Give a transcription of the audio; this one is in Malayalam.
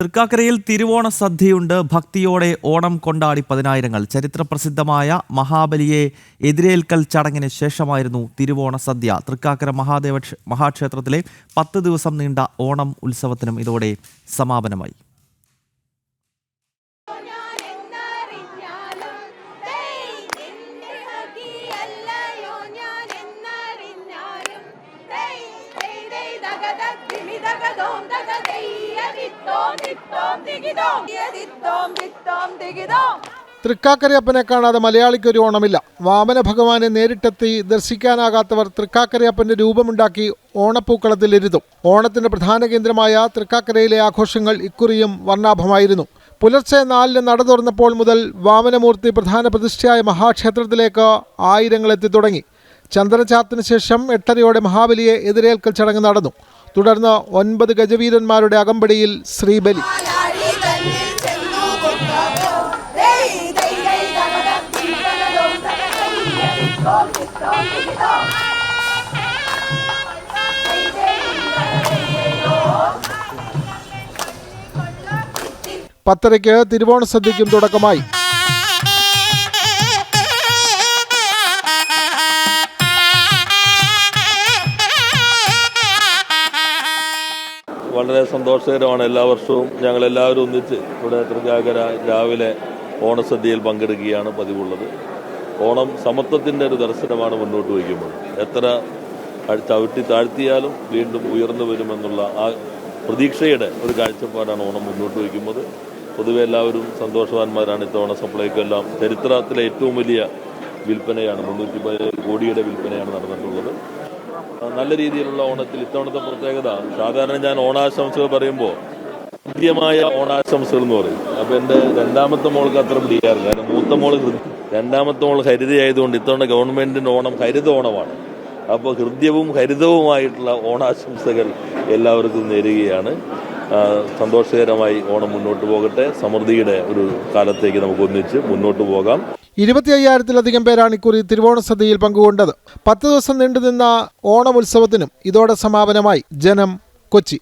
തൃക്കാക്കരയിൽ തിരുവോണ സദ്യയുണ്ട്. ഭക്തിയോടെ ഓണം കൊണ്ടാടി പതിനായിരങ്ങൾ. ചരിത്രപ്രസിദ്ധമായ മഹാബലിയെ എതിരേൽക്കൽ ചടങ്ങിന് ശേഷമായിരുന്നു തിരുവോണ സദ്യ. തൃക്കാക്കര മഹാദേവ മഹാക്ഷേത്രത്തിലെ പത്ത് ദിവസം നീണ്ട ഓണം ഉത്സവത്തിനും ഇതോടെ സമാപനമായി. തൃക്കാക്കരയപ്പനെ കാണാതെ മലയാളിക്കൊരു ഓണമില്ല. വാമന ഭഗവാനെ നേരിട്ടെത്തി ദർശിക്കാനാകാത്തവർ തൃക്കാക്കരയപ്പന്റെ രൂപമുണ്ടാക്കി ഓണപ്പൂക്കളത്തിൽ ഇരുതും ഓണത്തിന്റെ പ്രധാന കേന്ദ്രമായ തൃക്കാക്കരയിലെ ആഘോഷങ്ങൾ ഇക്കുറിയും വർണാഭമായിരുന്നു. പുലർച്ചെ നാലിന് നട തുറന്നപ്പോൾ മുതൽ വാമനമൂർത്തി പ്രധാന പ്രതിഷ്ഠയായ മഹാക്ഷേത്രത്തിലേക്ക് ആയിരങ്ങൾ എത്തി തുടങ്ങി ചന്ദ്രചാത്തിന് ശേഷം എട്ടരയോടെ മഹാബലിയെ എതിരേൽക്കൽ ചടങ്ങ് നടന്നു. തുടർന്ന് ഒൻപത് ഗജവീരന്മാരുടെ അകമ്പടിയിൽ ശ്രീബലി. പത്തരയ്ക്ക് തിരുവോണ സദ്യയ്ക്കും കൊണ്ടോ വളരെ സന്തോഷകരമാണ് എല്ലാ വർഷവും ഞങ്ങൾ എല്ലാവരും ഒന്നിച്ച് ഇവിടെ തൃക്കാക്കര രാവിലെ ഓണസദ്യയിൽ പങ്കെടുക്കുകയാണ് പതിവുള്ളത്. ഓണം സമത്വത്തിന്റെ ഒരു ദർശനമാണ് മുന്നോട്ട് വയ്ക്കുമ്പോൾ. എത്ര ചവിട്ടി താഴ്ത്തിയാലും വീണ്ടും ഉയർന്നു വരുമെന്നുള്ള ആ പ്രതീക്ഷയുടെ ഒരു കാഴ്ചപ്പാടാണ് ഓണം മുന്നോട്ട് വയ്ക്കുന്നത് പൊതുവെ എല്ലാവരും സന്തോഷവാന്മാരാണ് ഇത്തവണ സപ്ലൈക്കെല്ലാം. ചരിത്രത്തിലെ ഏറ്റവും വലിയ വിൽപ്പനയാണ് മുന്നൂറ്റി പതിനേഴ് കോടിയുടെ വിൽപ്പനയാണ് നടന്നിട്ടുള്ളത്. നല്ല രീതിയിലുള്ള ഓണത്തിൽ ഇത്തവണത്തെ പ്രത്യേകത. സാധാരണ ഞാൻ ഓണാശംസകൾ പറയുമ്പോൾ കൃത്യമായ ഓണാശംസകൾ എന്ന് പറയും. അപ്പൊ എന്റെ രണ്ടാമത്തെ മോൾക്ക് അത്ര പിടിക്കാറില്ല. കാരണം മൂത്ത ഹൃ- രണ്ടാമത്തെ മോൾ ഹരിതയായതുകൊണ്ട് ഇത്തവണ ഗവൺമെന്റിന്റെ ഓണം ഹരിത ഓണമാണ്. അപ്പോൾ ഹൃദ്യവും ഹരിതവുമായിട്ടുള്ള ഓണാശംസകൾ എല്ലാവർക്കും നേരുകയാണ്. സന്തോഷകരമായി ഓണം മുന്നോട്ട് പോകട്ടെ. സമൃദ്ധിയുടെ ഒരു കാലത്തേക്ക് നമുക്ക് ഒന്നിച്ച് മുന്നോട്ട് പോകാം. ഇരുപത്തി അയ്യായിരത്തിലധികം പേരാണ് ഇക്കുറി തിരുവോണ സദ്യയിൽ പങ്കുകൊണ്ടത്. പത്ത് ദിവസം നീണ്ടുനിന്ന ഓണം ഉത്സവത്തിനും ഇതോടെ സമാപനമായി. ജനം കൊച്ചി.